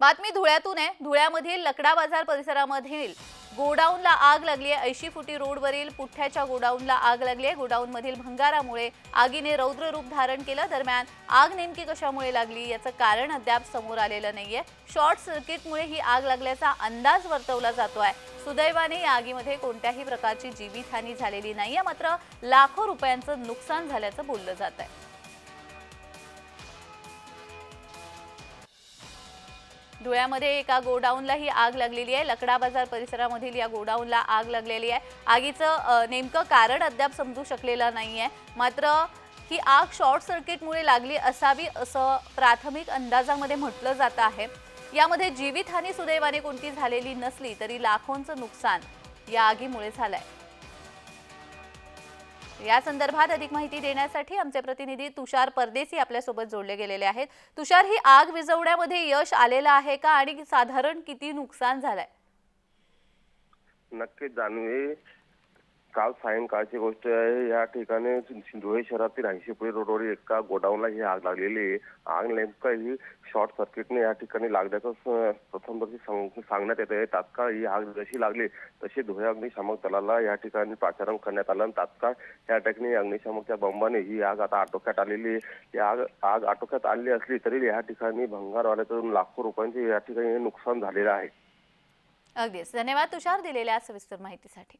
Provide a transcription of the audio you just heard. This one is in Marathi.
बातमी धुळ्यातून आहे. धुळ्यामधील लकडा बाजार परिसरामधील गोडाऊनला आग लागली आहे. ऐंशी फुटी रोडवरील पुठ्याच्या गोडाऊनला आग लागली आहे. गोडाऊनमधील भंगारामुळे आगीने रौद्र रूप धारण केलं. दरम्यान आग नेमकी कशामुळे लागली याचं कारण अद्याप समोर आलेलं नाहीये. शॉर्ट सर्किटमुळे ही आग लागल्याचा अंदाज वर्तवला जातो आहे सुदैवाने या आगीमध्ये कोणत्याही प्रकारची जीवितहानी झालेली नाहीये. मात्र लाखो रुपयांचं नुकसान झाल्याचं बोललं जात आहे धुळ्यामध्ये एका गोडाऊनला ही आग लागलेली आहे. लकडा बाजार परिसरामधील या गोडाऊनला आग लागलेली आहे. आगीचं नेमकं कारण अद्याप समजू शकलेलं नाही आहे मात्र ही आग शॉर्ट सर्किटमुळे लागली असावी असं प्राथमिक अंदाजामध्ये म्हटलं जात आहे. यामध्ये जीवितहानी सुदैवाने कोणती झालेली नसली तरी लाखोंचं नुकसान या आगीमुळे झालं आहे या संदर्भात अधिक माहिती देण्यासाठी आमचे प्रतिनिधी तुषार परदेसी आपल्यासोबत जोडले गेलेले आहेत. तुषार ही आग विझवण्यामध्ये यश आलेलं आहे का? आणि साधारण किती नुकसान झालंय? नक्कीच जाणवे काल सायंकाळची गोष्ट आहे या ठिकाणी धुळे शहरातील ऐंशीपुरी रोडवर एका गोडाऊनला ही आग लागलेली आहे. आग नेमकं ही शॉर्ट सर्किटने या ठिकाणी लागल्याचं प्रथमदर्शी सांग- सांगण्यात येत आहे तात्काळ ही आग जशी लागली तशी धुळे अग्निशामक दलाला या ठिकाणी पाचारण करण्यात आलं आणि तात्काळ या ठिकाणी अग्निशामकच्या बंबाने ही आग आता आटोक्यात आलेली आहे. ही आग आग आटोक्यात आली असली तरी या ठिकाणी भंगारवाल्यातून लाखो रुपयांचे या ठिकाणी नुकसान झालेलं आहे. अगदीच. धन्यवाद. तुषार दिलेल्या सविस्तर माहितीसाठी.